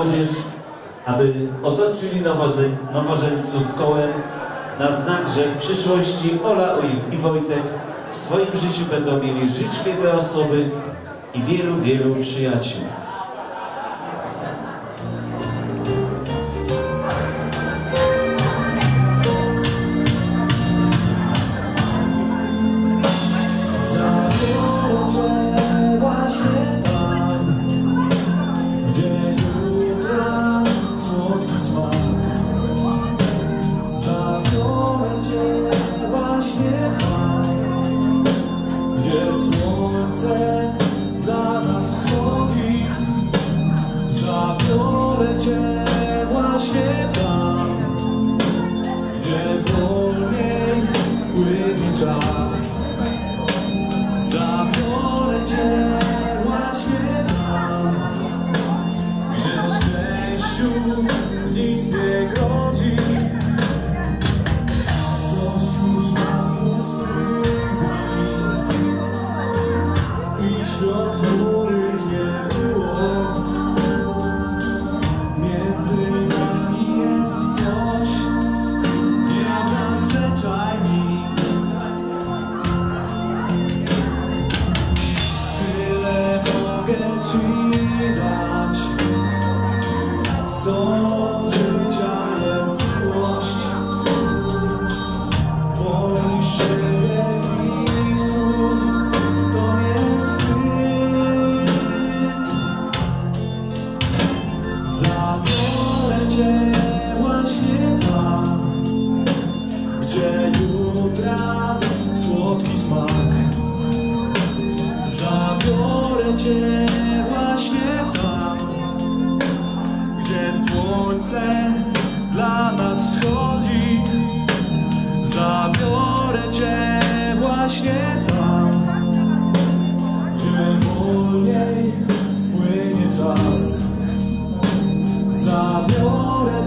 młodzież, aby otoczyli nowoże, nowożeńców kołem na znak, że w przyszłości Ola i Wojtek w swoim życiu będą mieli życzliwe osoby i wielu, wielu przyjaciół.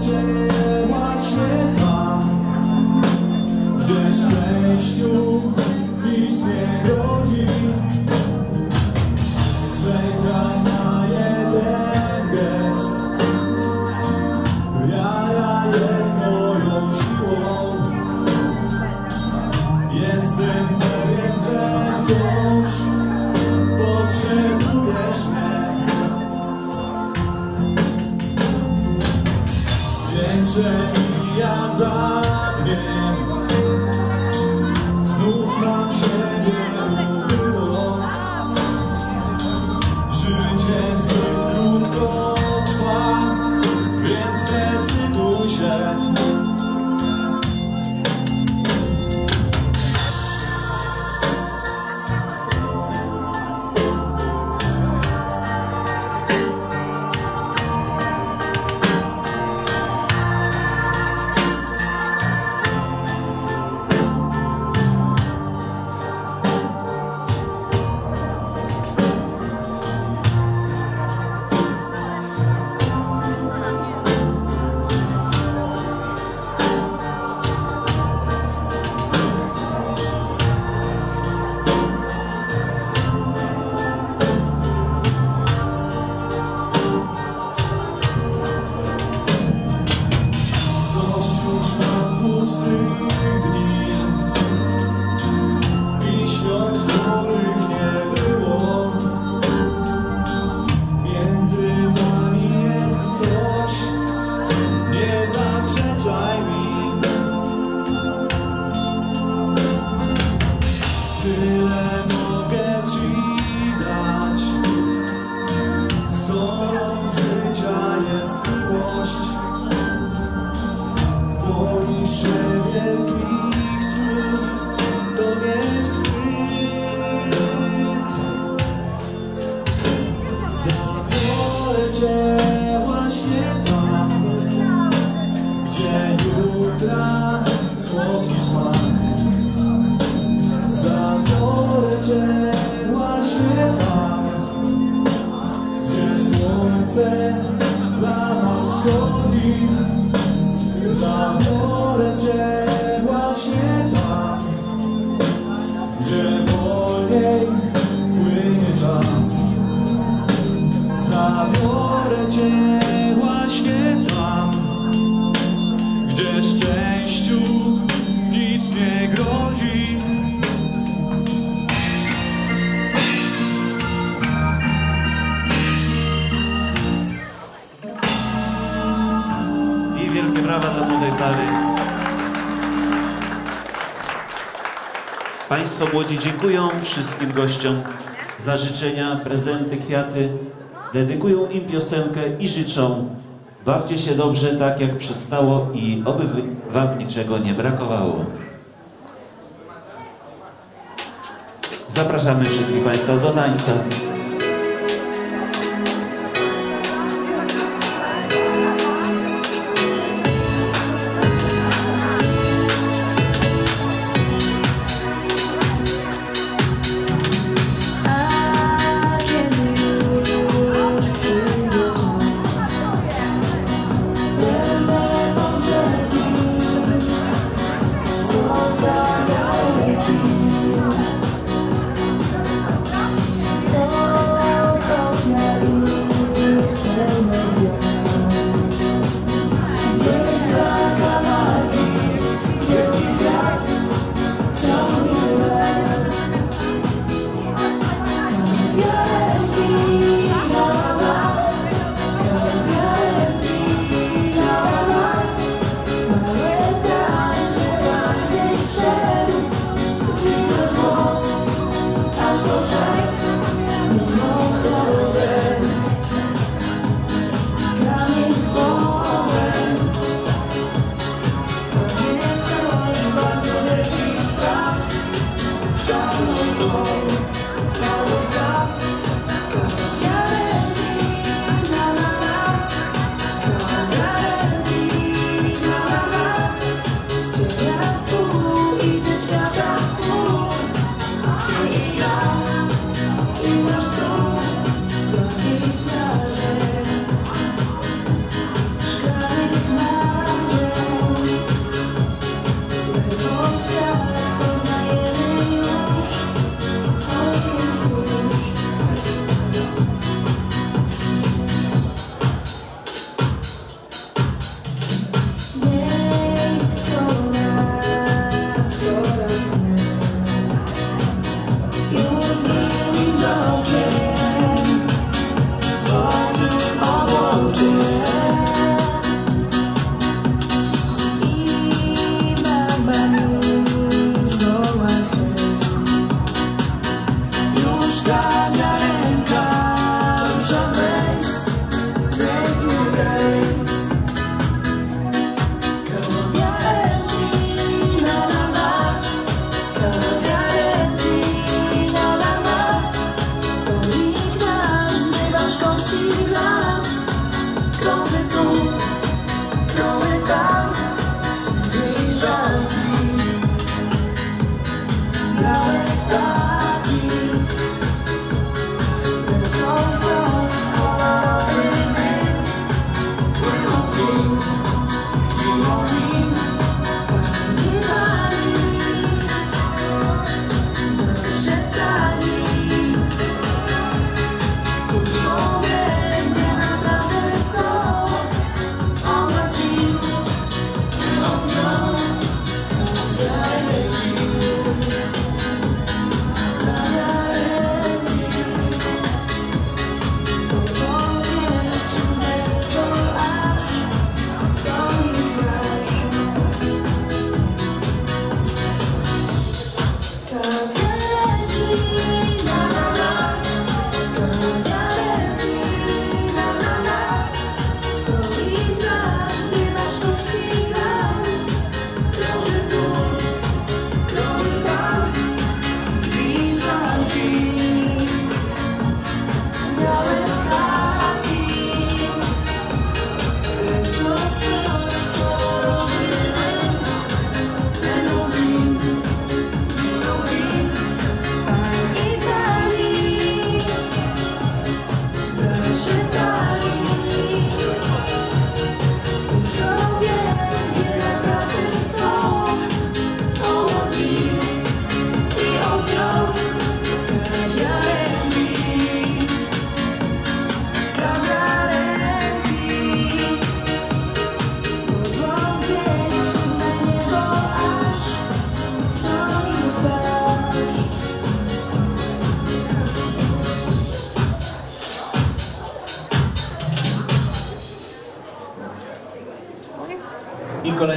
treasure. sen ja za młodzi dziękują wszystkim gościom za życzenia, prezenty, kwiaty. Dedykują im piosenkę i życzą bawcie się dobrze tak jak przystało i oby wam niczego nie brakowało. Zapraszamy wszystkich Państwa do tańca.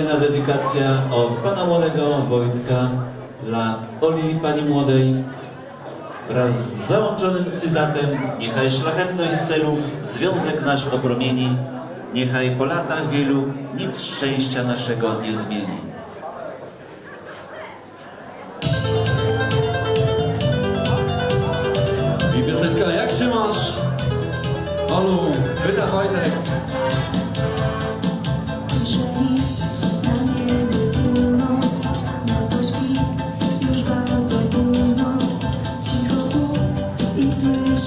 Kolejna dedykacja od pana młodego Wojtka dla Oli, pani młodej, wraz z załączonym cytatem Niechaj szlachetność celów związek nasz opromieni, niechaj po latach wielu nic szczęścia naszego nie zmieni.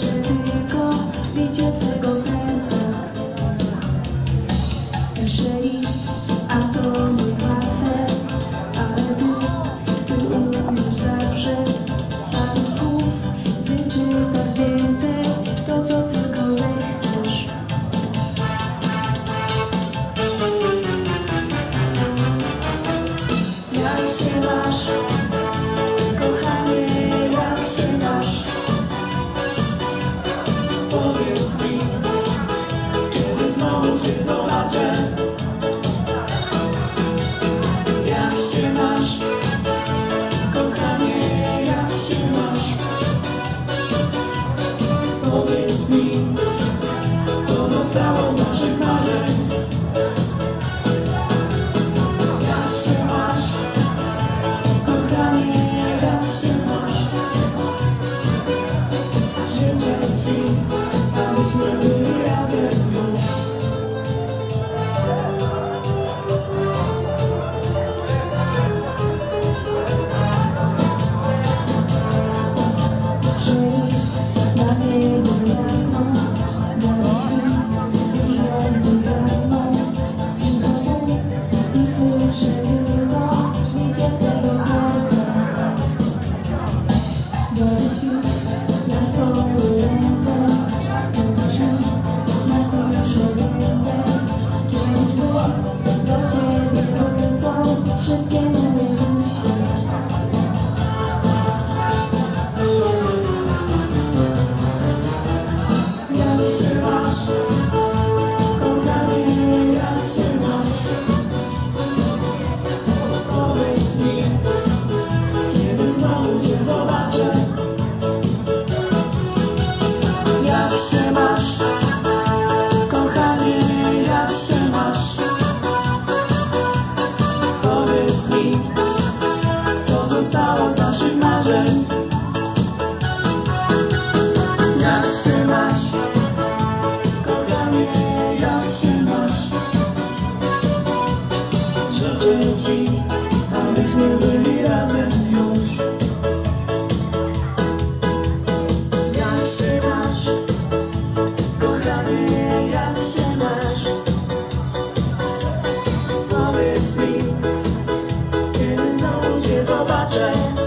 Słyszę tylko twego serca. Piszę a to ale ty, ty umiesz zawsze z paru więcej, to co tylko zechcesz. Jak się masz, I try.